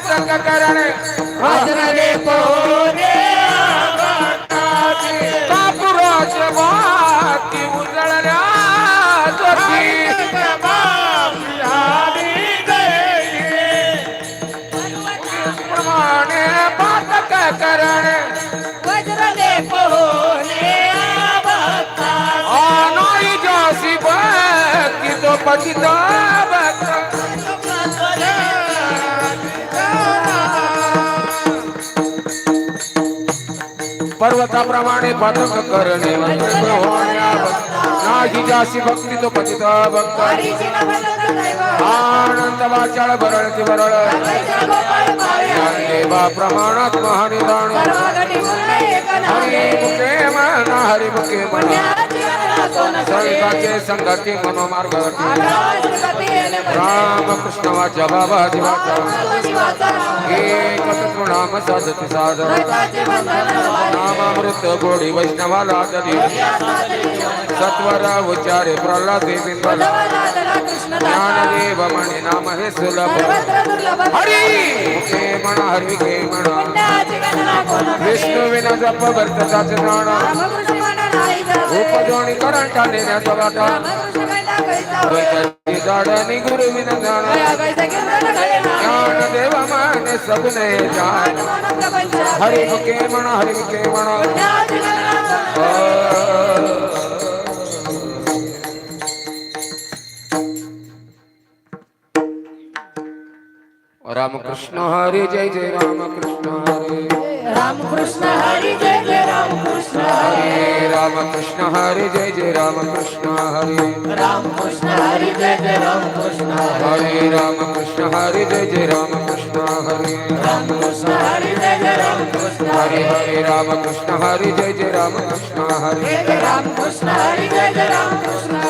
पातक करणे. वाजले पोरे कापुराच्या वाती उजळल्या ज्योती प्रमाणे पर्वताप्रमाणे पथक करणे. नाही जासी भक्ती तो पतित भक्त. आनंद वाचाळ बरळती बरळ देवा प्रमाणात महानिदान. हरी मुखे मन संताचे संगती मनोमार्ग राम कृष्ण वाचा बाबा दिवाचा एक नाम साधती साध नामामृत गोडी वैष्णवाला दरी सत्वरा उच्चारे प्रल्हाद बिंबल ज्ञानदेव म्हणे नाम हे सुलभ हरी! मुखे म्हणा हरी के म्हणा विष्णू विना जप वर्तताचे जाणा। उपजोणी करंटा नेण्याचा वाटा द्वैताची जाडणी गुरु विना जाणा। ज्ञान देव माने सगुणे जाण। हरी म्हणा म्हणा रामकृष्ण हरी जय जय रामकृष्ण हरी. रामकृष्ण हरी जय जय रामकृष्ण हरे. रामकृष्ण हरी जय जय रामकृष्ण हरी. रामकृष्ण हरी जय जय रामकृष्ण हरे. रामकृष्ण हरी जय जय रामकृष्ण हरी. रामकृष्ण हरी जय जय रामकृष्ण हरे. हरे रामकृष्ण हरी जय जय रामकृष्ण हरी. रामकृष्ण हरी जय जय रामकृष्ण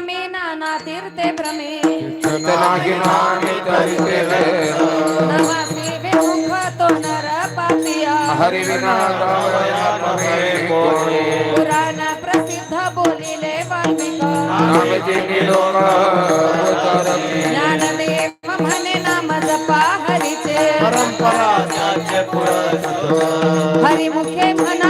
संगमे नाना तीर्थे भ्रमे नाही नामी तरी ते नवासी विमुख तो नर हरी पुराण प्रसिद्ध बोलिले वाल्मिक। ज्ञानदेव म्हणे नाम जपा हरीचे। हरी मुखे म्हणा हरी मुखे म्हणा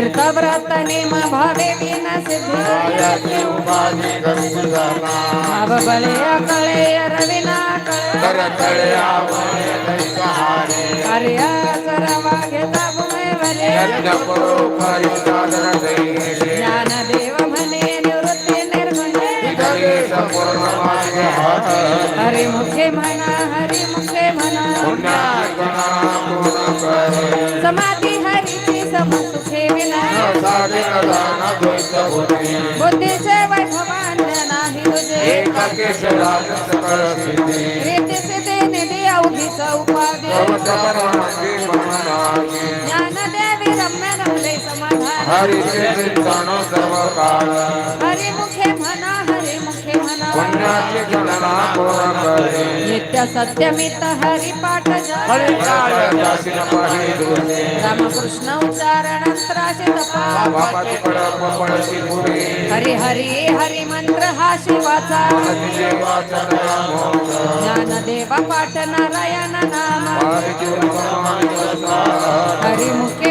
तीर्थव्रत नेम भावे विन सिद्धी भाव कळे रविना कार्य घेता भूमे यज्ञ करो परिसाधन दैसे ज्ञानदेव म्हणे निवृत्ती निर्गुणे। तरी संपूर्ण मार्ग हरी। मुखे म्हणा हरी मुखे म्हणा पूर्ण करे। समाधी हरीची समसुखे विना साधन दान द्वैत होते बुद्धीचे वैभवान्य नाही तुझे एक केशराज सकळ सिद्धी रीती सिद्धी निधी अवघीच उपाधी सर्वसपर्वांगी म्हणूनागी ज्ञानदेवी रम्य रमले समाधान हरीचे चिंतन सर्व काळ हरी मुखे पुण्याची गणना पूर्ण करे. नित्य सत्यमित हरी पाठ जप. हरिकाळजासीन पाही दुर्गे रामकृष्ण उच्चारण त्रासी तपा बापाची कडप पडशी पुरी. हरी हरी हरी मंत्र हा शिवाचा. मोक्ष ज्ञानदेव पाठ नारायण नाम. हरी मुखे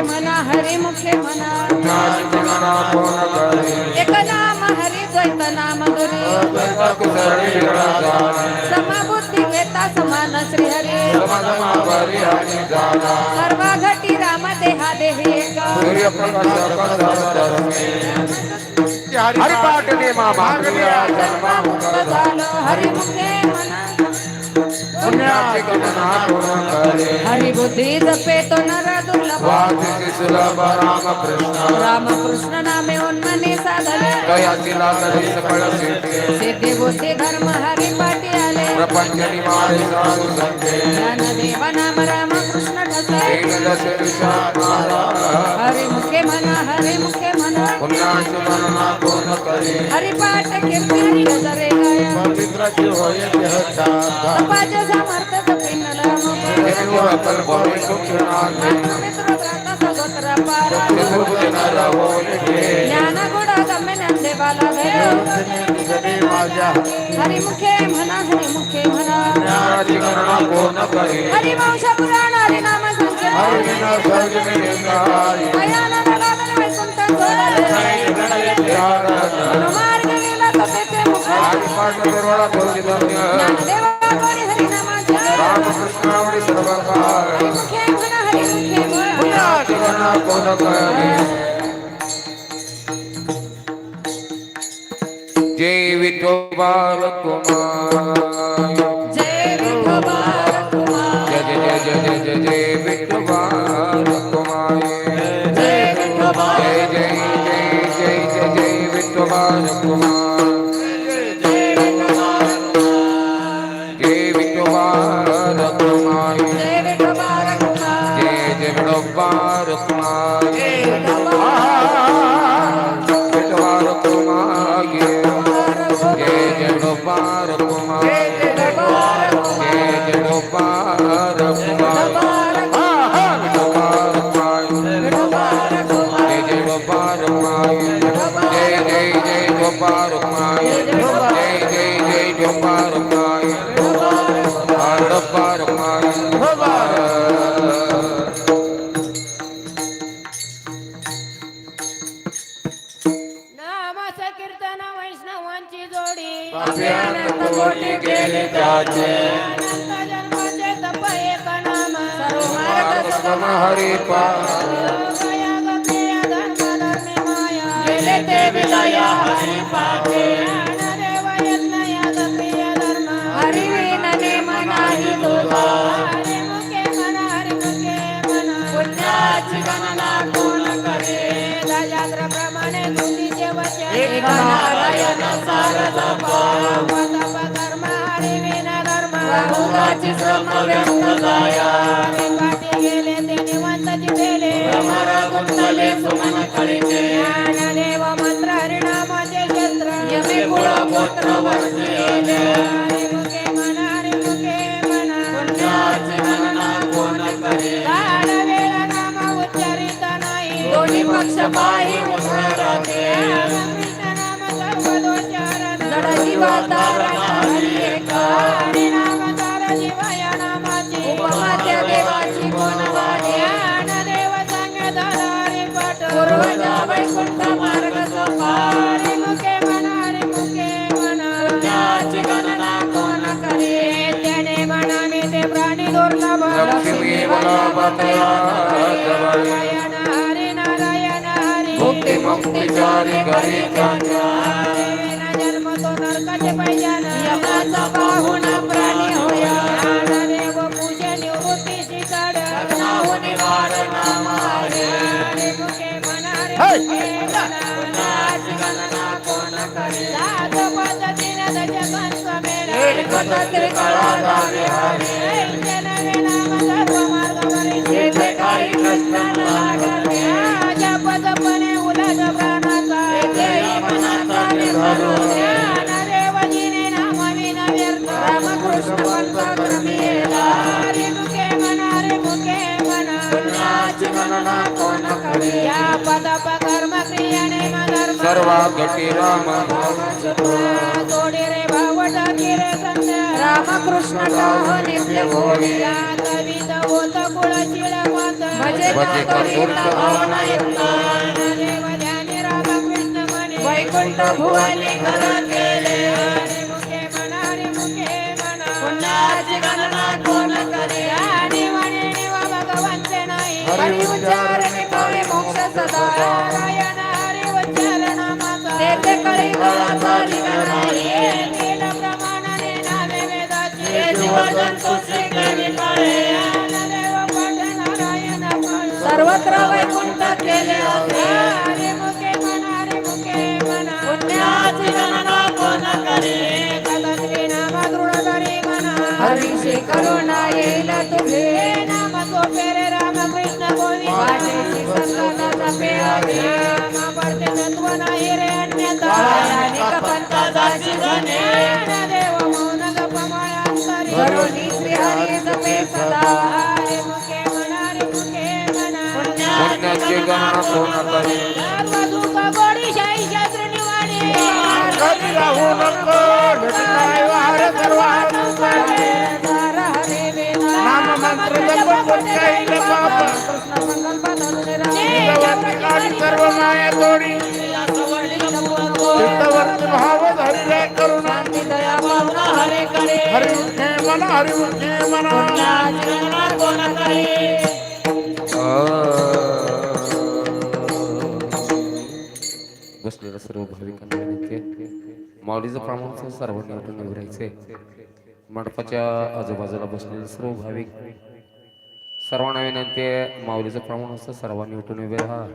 हरी मुखे पूर्ण करे एक नाम हरी द्वैत नाम गुरी द्वैत. समबुद्धी घेता समान सर्व घटी राम देहा देही एक पुण्याची गणना कोण करे हरी बुद्धी जपे तो नर दुर्लभ राम सुलभ रामकृष्ण रामकृष्ण नामे उन्मनी साधले दयाची लादरी सकळ सिद्धी बुद्धी धर्म हरी आले प्रपंच निमाळे साधू संते। ज्ञानदेव नाम ठसे हरी मुखे हरी मुखे करे गाया पवित्राची होय देहता समर्थ देव सुखनाथे मित्र सगोत्र पारा नर होय ज्ञान गुण रा कृष्णावी सर कोन कोण जय नारायण सारदा तप कर्म हरी विना धर्म बहुदाची श्रम जाया गेले ते निवंत भ्रमर गुंतले सुमन ज्ञानदेव मंत्र क्षेत्र यमे कुळ गोत्र हरी मुखे हरी मुखे कोण करे नाम उच्चारित नाही दोन्ही पक्ष पायी उभरते राहते जड जीवातारण हरी एका हरी नाम सार जीवय नामाची उपमा त्या देवाची कोण वाणी ज्ञानदेव सांगे धर हरी पट पूर्वजा वैकुंठ मार्ग सोपा हरी मुखे म्हणा हरी मुखे म्हणा पुण्याची गणना कोण करे त्याने तो नरकाचे पैजान यमाचा पाहुण प्राणी होया. ज्ञानदेव पूजे निवृत्तीची काढ नाहून वार नाम आहे. हरी मुखे म्हणा हरी मुखे म्हणा पुण्याची गणना कोण करे सात पद्धतीने दशकन समेळ एकच त्रिकळा गावे हरे नवे नाम सर्व मार्ग वरी येथे काही कष्ट न लागते जपजपणे उलट प्राणाचा. मनाचा सर्वा गटी राम जोडी रे भावट किरे संध्या रामकृष्ण टाह नित्य गोडी कवित होत कुळ मत भजे भजे भावना युक्त ध्यानी रामकृष्ण म्हणे वैकुंठ भुवनी घर हरी उच्चारणे पावे मोक्ष सदा नारायण हरी उच्चारण माता ते ते कळी गळाचा निघणारी नील प्रमाणाने नावे वेदाची ते जीवजंतू श्री केली पाळे ज्ञानदेव पाठ नारायण पाठ सर्वत्र वैकुंठ केले होते हरी मुखे मन हरी मुखे मन पुण्याची गणना कोण करे तदत्वे नाम दृढधरी मन हरीशी करुणा येईल तुझे नाम तो पेरे हवे नाम पडते तत्व नाही रे अन्यथा. पंथाची धने. ज्ञानदेव मौन गप माळांतरी करुणी श्री हरी जपे सदा. हरी मुखे मन हरी मुखे मन. पुण्याची गणना कोण करे बाजूका गोडी शाही शास्त्र निवाडे. कधी राहू नको. भेटणाय वार सर्व सर्व माया तोडी भाव धरिले करुणा हरि मन हरि मन बसलेल्या सर्व भाविकांना माऊलीचं प्रमाण सर्वांना निवडायचे मंडपाच्या आजूबाजूला बसलेले सर्व भाविक. सर्वांना विनंती आहे माऊलीचं प्रमाण असतं सर्वांनी उठून उभे राहा.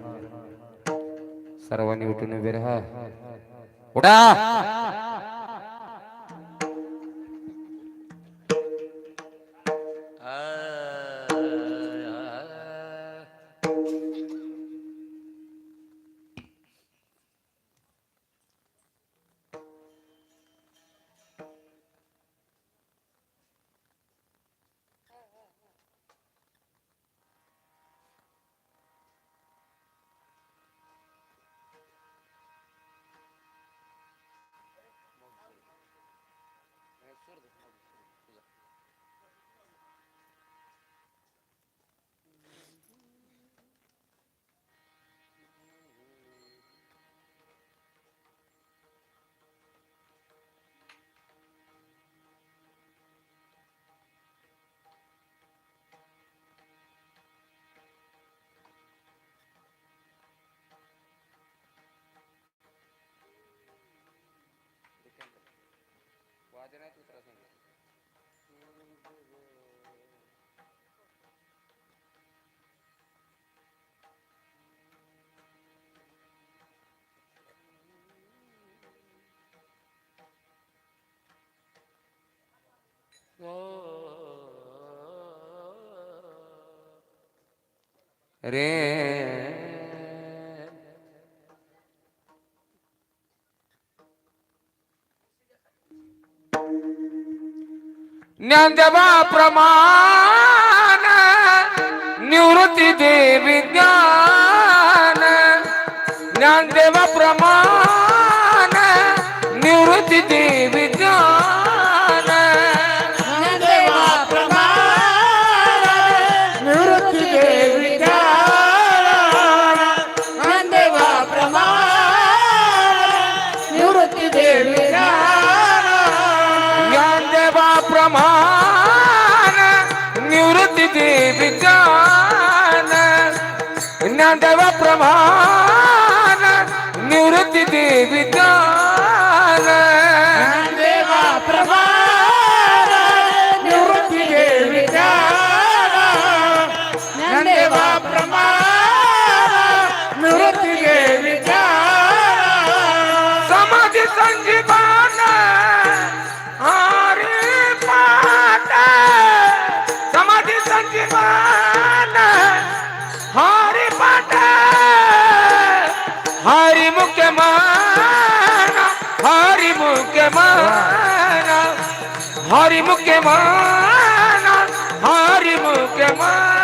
सर्वांनी उठून उभे राहा. उठा! रे ज्ञानदेवा प्रमाण निवृत्ती देवी ज्ञान। ज्ञानदेवा प्रमाण निवृत्ती देवी हरि मुख्य मान हरि मुख्य मान।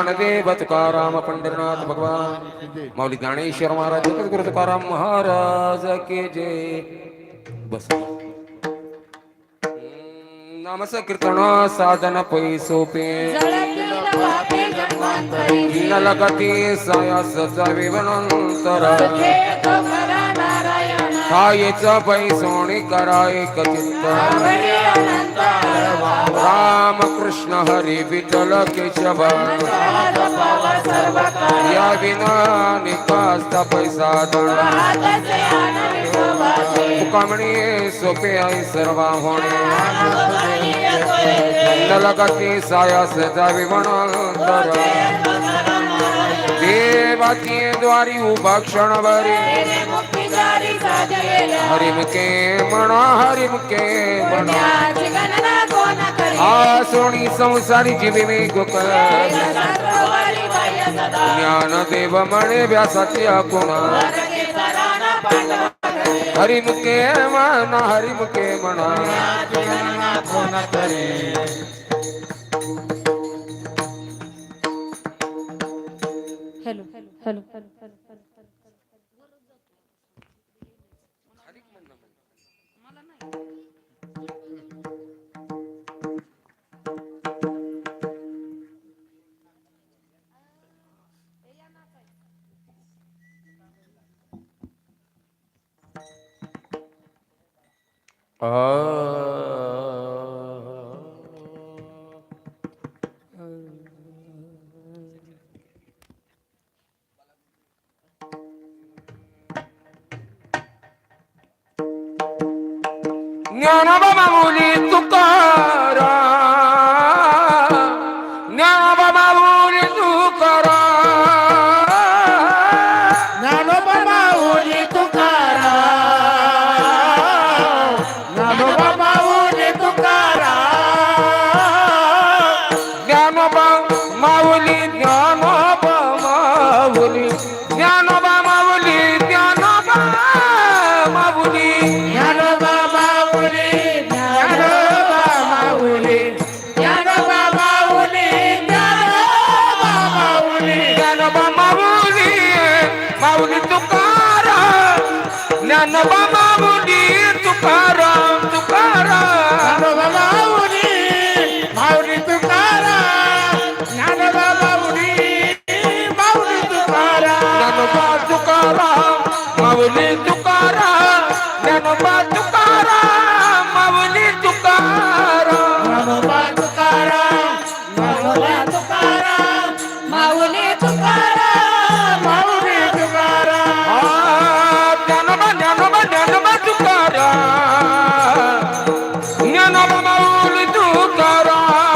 ज्ञानदेव तुकाराम पंढरनाथ भगवान। माऊली ज्ञानेश्वर महाराज जगद्गुरु तुकाराम महाराज के जे बस। नाम संकीर्तन साधन पै सोपे। लगती सायास विवनंतर। खायच पै कराय कचित रामकृष्ण हरी विठल केशव। या विना पैसा कमणी सोपे आई सर्व होणे लगती सायास जावी म्हणून देवाती द्वारी उभा क्षणभरी. हरिम के म्हणा हरिम के म्हणा हा सोणी संसारी जीवी वेग कर ज्ञान देव म्हणे व्यासाचे आपण हरिम के म्हणा हरिम के म्हणा hello Oh. Baba bonito, caramba. કબૂલ તું કરો.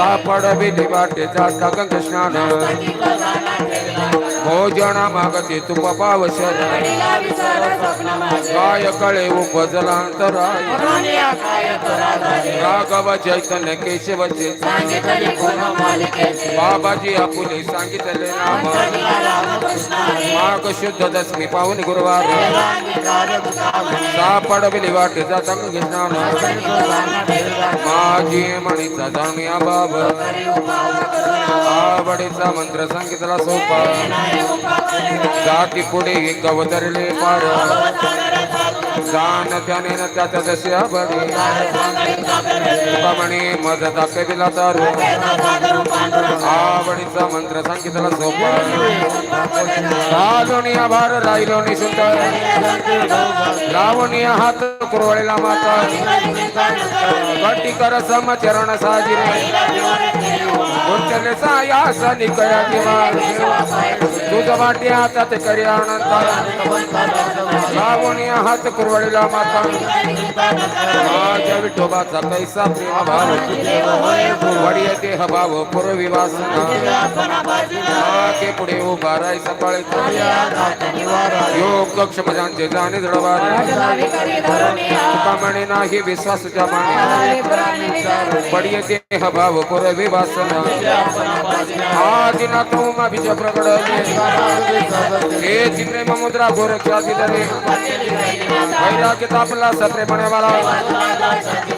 काली सापड बिली वाटे जाता गंग स्नान. मस्तकी गजाना ठेवला करा. भोजन मागते तुप पावशर. घडीला विसर स्वप्न माझे काय कळे उपजलांतराय म्हणून या काय तुरा झाले राघव चैतन्य केशवचे. सांगितले कोण मालिकेचे बाबाजी आपुले सांगितले नाम. माग शुद्ध दशमी पाहून गुरुवार. सापडविली वाट सापड बिली माझी म्हणीचा जाणूया बाब. आवडीचा मंत्र सांगितला सोपा. जाती पुढे गवतरले पार. अवतार त्याने न त्याच्या दशा बरे म्हणे मज दाखविला तारू आवडीचा मंत्र सांगितला झोपणी आभार राहिलो रालोनिया भार हात कुरवळीला माता गट्टी कर सम चरण साजिरे। गुंतले सायास निकया दिवार तुझ वाटे हातात करी आनंद। रावणिया हात कुरवळीला माता माझ्या विठोबाचा कैसा प्रेम भाव वडिय देह भाव पूर्वी वासना। पुढे उभा राय सकाळी योग क्षम जानते जाणे जडवार। तुका म्हणे नाही विश्वास जमाने बडिय देह भाव पूर्वी वासना। आदिना तो मा बीज प्रगडले हे. चित्रे मुद्रा गोरक्षा दिदरे वैराग्य तापला सत्रे वाला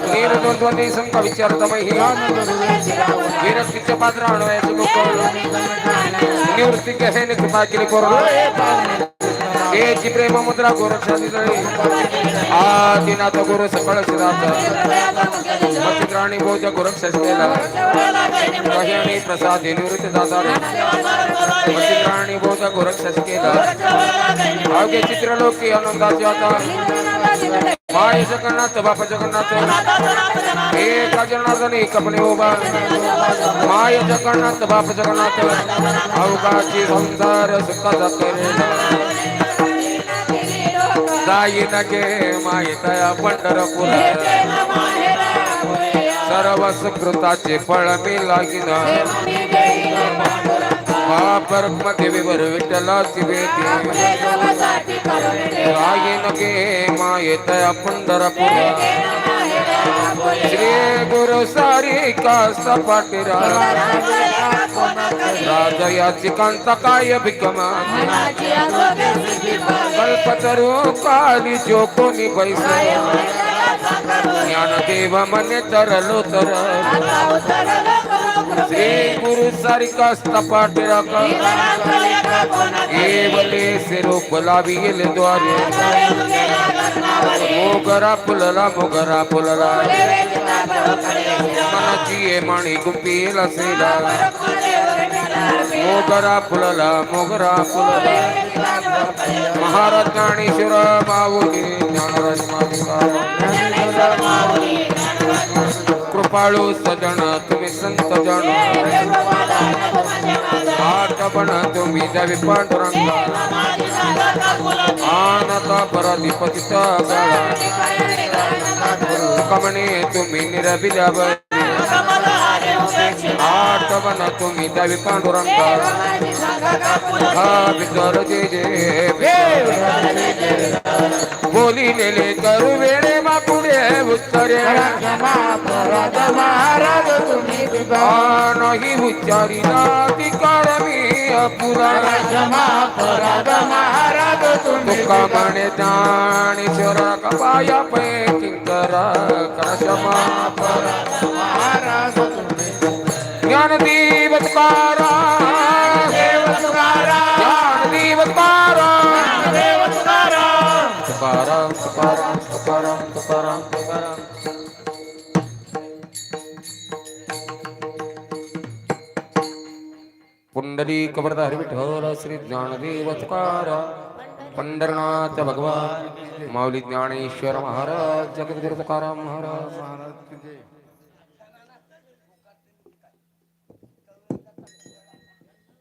नीर द्वंद्वंदी संक विचारतमहि विरक्तीचे पात्र आणवायचे मुख निवृत्ती गहेने कृपा केली करून हेची प्रेम मुद्रा दिदळे आदिनाथ गुरु सकळ मचित्राणी भोज गोरक्षस केला कह्याणी प्रसाद निवृत्ती दादा मचित्राणी भोज गोरक्षस केला अवघे चित्रलोकी आनंदाचे आता माय जगन्नाथ बाप जगन्नाथ एक जनार्दन एक अपने उभा माय जगन्नाथ बाप जगन्नाथ अवघाची संसार जाई नगे माय तया पंढरपूर. सर्व सुकृताचे फळ मी लागिन. महापरमध्ये विवर विठ्ठलाची बेटी जाई नगे माय पंढरपूर. श्री गुरु सारी का सपाटीरा राजयाची कांता काय भिकमा कल्पतरू काली जो कोणी पैसे ज्ञानदेव मने तरलो तर. श्री गुरु सारिका सपाटीरा का केवले से गुलाबी लावी गेले द्वारे. मोगरा फुलला मोगरा फुलला. मनाची ये माणी गुंपीला सेला. मोगरा फुलला मोगरा फुलला. महाराज ज्ञानेश्वर माऊली ज्ञानराज माऊली कृपाळू सजण तुम्ही संत जण आठवण तुम्ही द्यावी पांडुरंग. आनता पराधिपतीचा गळा कमणे तुम्ही निरबिल्यावर आठवण तुम्ही द्यावी पांडुरंगा. हा विचार जे जे बोलिलेले करू वेळे बापुडे उत्तरे. महाराज तुम्ही नाही उच्चारिला तिकार मी अपुरा. महाराज तुम्ही तुका जाणी ज्ञानेश्वर कपाया पै किंकरा क्षमा महाराज तुम्ही कारा तुकाराम तुकाराम तुकाराम तुकाराम तुकाराम पुंडरी कबरदा हरिविठोर श्री ज्ञानदेव तुकाराम पंढरनाथ भगवान माऊली ज्ञानेश्वर महाराज जगद्गुरु तुकाराम महाराज महाराज